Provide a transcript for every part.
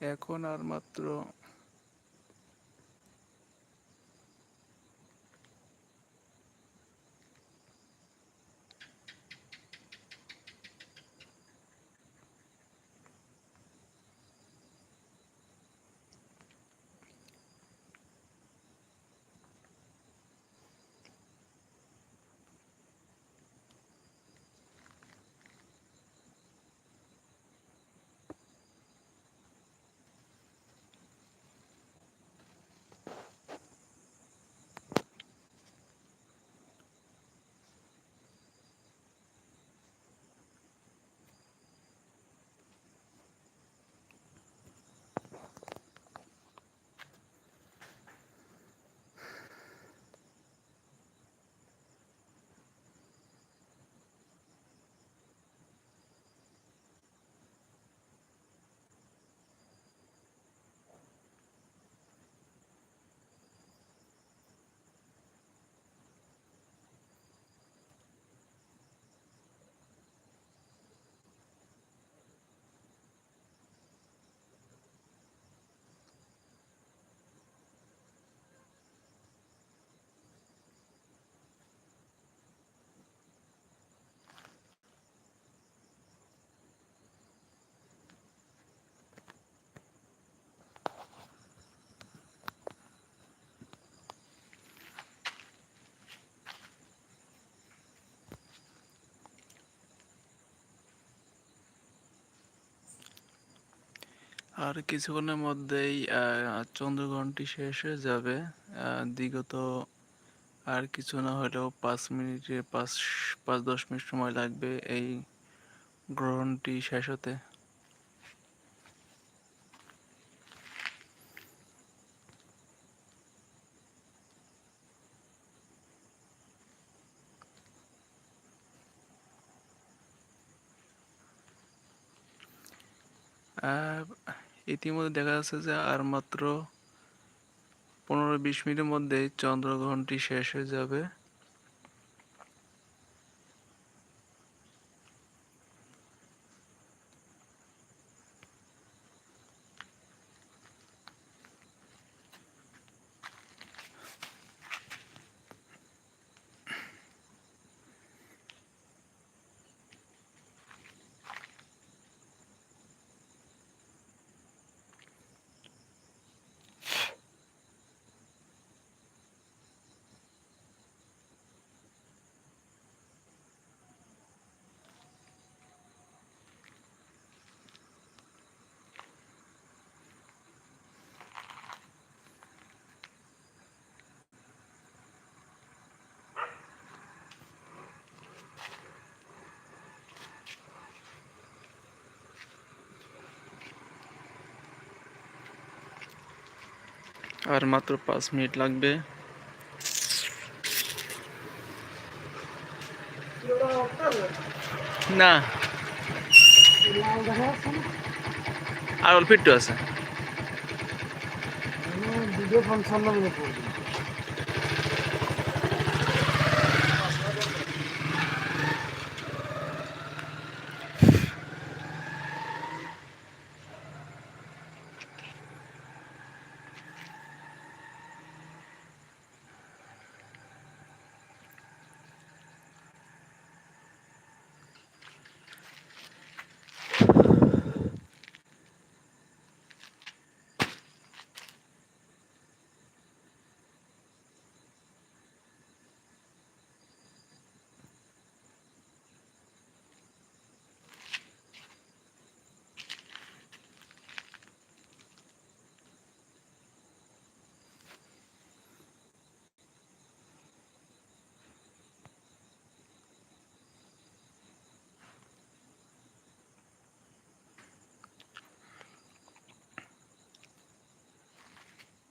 এখন আর মাত্র আর কিছুক্ষণের মধ্যেই চন্দ্রগ্রহণটি শেষ হয়ে যাবে। বিগত আর কিছু না হলেও পাঁচ মিনিটে পাঁচ পাঁচ দশ মিনিট সময় লাগবে এই গ্রহণটি শেষ হতে। আহ, ইতিমধ্যে দেখা যাচ্ছে যে আর মাত্র পনেরো বিশ মিনিটের মধ্যেই চন্দ্রগ্রহণটি শেষ হয়ে যাবে। আর মাত্র পাঁচ মিনিট লাগবে। না। আর অল্প একটু আছে।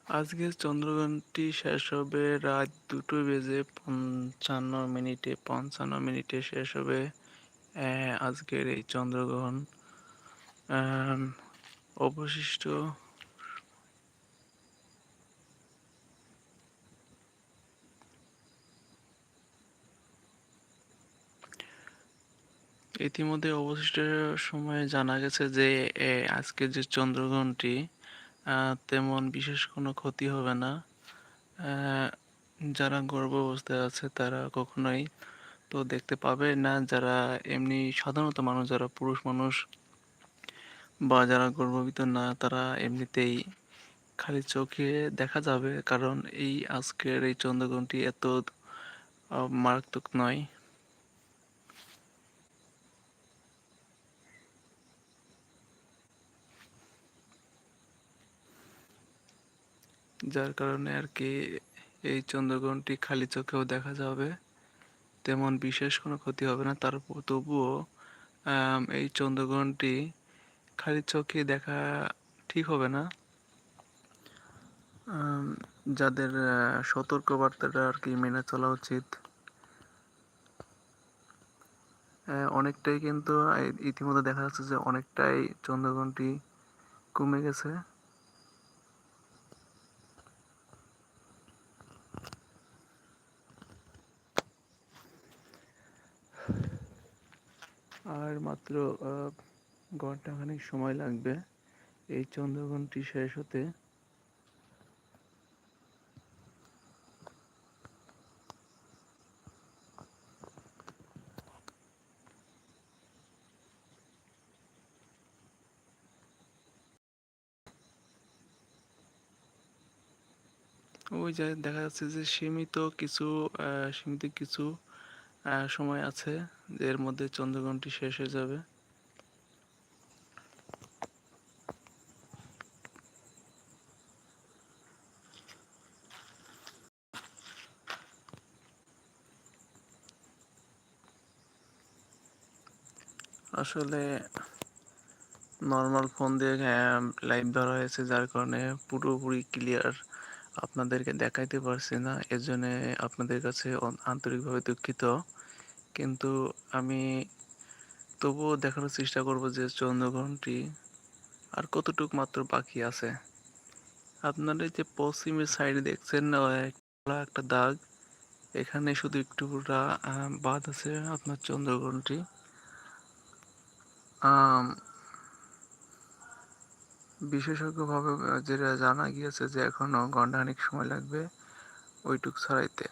আজকে চন্দ্রগ্রহণটি শেষ হবে রাত দুটো বেজে পঞ্চান্ন মিনিটে পঞ্চান্ন মিনিটে শেষ হবে আজকের এই চন্দ্রগ্রহণ। অবশিষ্ট ইতিমধ্যে অবশিষ্ট সময়ে জানা গেছে যে আজকে যে চন্দ্রগ্রহণটি তেমন বিশেষ কোনো ক্ষতি হবে না। যারা গর্ভ অবস্থায় আছে তারা কখনোই তো দেখতে পাবে না। যারা এমনি সাধারণত মানুষ, যারা পুরুষ মানুষ বা যারা গর্ভবতী না, তারা এমনিতেই খালি চোখে দেখা যাবে। কারণ এই আজকের এই চন্দ্রগ্রহণটি এত মারাত্মক নয়। যার কারণে আর কি এই চন্দ্রগ্রহণটি খালি চোখেও দেখা যাবে। তেমন বিশেষ কোনো ক্ষতি হবে না। তারপর তবুও এই চন্দ্রগ্রহণটি খালি চোখে দেখা ঠিক হবে না। যাদের সতর্কবার্তাটা আর কি মেনে চলা উচিত। অনেকটাই কিন্তু ইতিমধ্যে দেখা যাচ্ছে যে অনেকটাই চন্দ্রগ্রহণটি কমে গেছে আর মাত্র ঘন্টাখানেক সময় লাগবে। এই চন্দ্রগ্রহণটি শেষ হতে। ওই যে দেখা যাচ্ছে যে সীমিত কিছু সীমিত কিছু সময় আছে এর মধ্যে চন্দ্রগ্রহণটি শেষ হয়ে যাবে। আসলে নর্মাল ফোন দিয়ে লাইভ ধরা হয়েছে, যার কারণে পুরোপুরি ক্লিয়ার আপনাদেরকে দেখাইতে পারছি না এর জন্য আপনাদের কাছে আন্তরিকভাবে দুঃখিত। কিন্তু আমি তবুও দেখানোর চেষ্টা করব যে চন্দ্রগ্রহণটি আর কতটুক মাত্র বাকি আছে। আপনারা যে পশ্চিমের সাইডে দেখছেন একটা দাগ, এখানে শুধু একটু বাদ আছে আপনার চন্দ্রগ্রহণটি। বিশেষজ্ঞভাবে যেটা জানা গিয়েছে যে এখনও ঘন্টাখানিক সময় লাগবে ওইটুক ছড়াইতে।